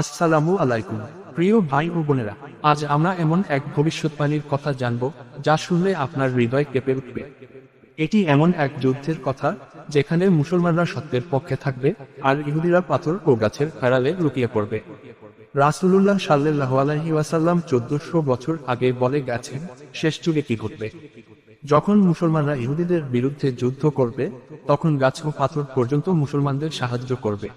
আসসালামু আলাইকুম। প্রিয় ভাই ও বোনেরা, আজ আমরা এমন এক ভবিষ্যৎবাণীর কথা জানব, যা শুনলে আপনার হৃদয় কেঁপে উঠবে। এটি এমন এক যুদ্ধের কথা, যেখানে মুসলমানরা সত্যের পক্ষে থাকবে, আর ইহুদিরা পাথর ও গাছের ফেরালে লুকিয়ে পড়বে। রাসুলুল্লাহ সাল্লাহ আলহি ওয়াসাল্লাম চোদ্দশো বছর আগে বলে গেছেন, শেষ যুগে কি ঘটবে? যখন মুসলমানরা ইহুদিদের বিরুদ্ধে যুদ্ধ করবে, তখন গাছ ও পাথর পর্যন্ত মুসলমানদের সাহায্য করবে।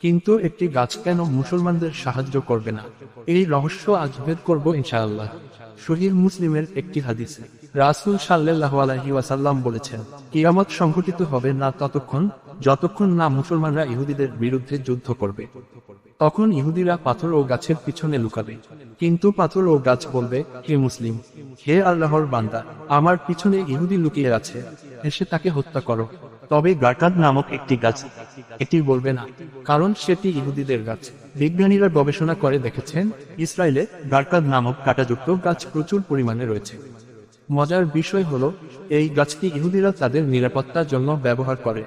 কিন্তু একটি গাছ কেন মুসলমানদের সাহায্য করবে না? এই রহস্য আজ ভেদ করব ইনশাআল্লাহ। শহীদ মুসলিমের একটি হাদিস। রাসুল সাল্লাহ আলহি ওয়াসাল্লাম বলেছেন, কিয়ামত সংঘটিত হবে না ততক্ষণ, যতক্ষণ না মুসলমানরা ইহুদিদের বিরুদ্ধে যুদ্ধ করবে। তখন ইহুদিরা পাথর ও গাছের পিছনে লুকাবে। কিন্তু পাথর ও গাছ বলবে, হে মুসলিম, হে আল্লাহর বান্দা, আমার পিছনে ইহুদি লুকিয়ে আছে, এসে তাকে হত্যা করো। তবে গাটার নামক একটি গাছ। এটি বলবে না, কারণ সেটি ইহুদিদের গাছ। বিজ্ঞানীরা গবেষণা করে দেখেছেন, ইসরায়েলে গার্কাদ নামক কাঁটাযুক্ত গাছ প্রচুর পরিমাণে রয়েছে। মজার বিষয় হলো, এই গাছটি ইহুদিরা তাদের নিরাপত্তার জন্য ব্যবহার করে।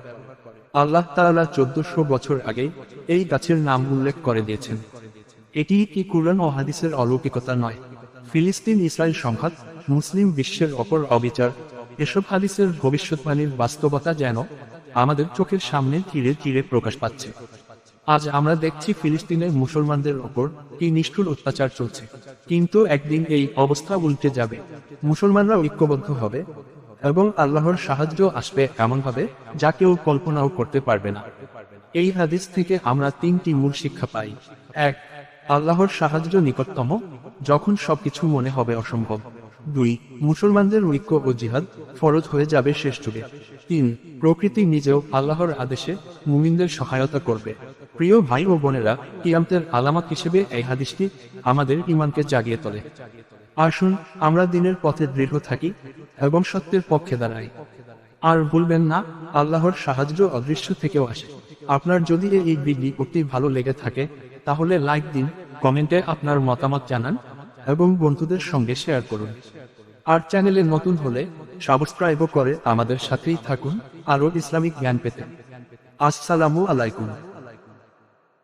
আল্লাহ তাআলা চোদ্দশো বছর আগে এই গাছের নাম উল্লেখ করে দিয়েছেন। এটি কি কুরআন ও হাদিসের অলৌকিকতা নয়? ফিলিস্তিন ইসরায়েল সংঘাত মুসলিম বিশ্বের অপর অবিচার এসব হাদিসের ভবিষ্যৎবাণীর বাস্তবতা যেন আমাদের চোখের সামনে ধীরে ধীরে প্রকাশ পাচ্ছে। আজ আমরা দেখছি ফিলিস্তিনের মুসলমানদের ওপর কি নিষ্ঠুর অত্যাচার চলছে। কিন্তু একদিন এই অবস্থা উল্টে যাবে। মুসলমানরা ঐক্যবদ্ধ হবে এবং আল্লাহর সাহায্য আসবে এমনভাবে যা কেউ কল্পনাও করতে পারবে না। এই হাদিস থেকে আমরা তিনটি মূল শিক্ষা পাই। এক, আল্লাহর সাহায্য নিকটতম, যখন সবকিছু মনে হবে অসম্ভব। দুই, মুসলমানদের ঐক্য ও জিহাদ ফরজ হয়ে যাবে শেষ যুগে। তিন, প্রকৃতি নিজেও আল্লাহর আদেশে মুমিনদের সহায়তা করবে। প্রিয় ভাই ও বোনেরা, কিয়ামতের আলামত হিসেবে এই হাদিসটি আমাদের ইমানকে জাগিয়ে তোলে। আসুন, আমরা দিনের পথে দৃঢ় থাকি এবং সত্যের পক্ষে দাঁড়াই। আর ভুলবেন না, আল্লাহর সাহায্য অদৃশ্য থেকেও আসে। আপনার যদি এই ভিডিওটি ভালো লেগে থাকে, তাহলে লাইক দিন, কমেন্টে আপনার মতামত জানান এবং বন্ধুদের সঙ্গে শেয়ার করুন। আর চ্যানেলে নতুন হলে সাবস্ক্রাইবও করে আমাদের সাথেই থাকুন। আরও ইসলামিক জ্ঞান পেতে। আসসালামু আলাইকুম।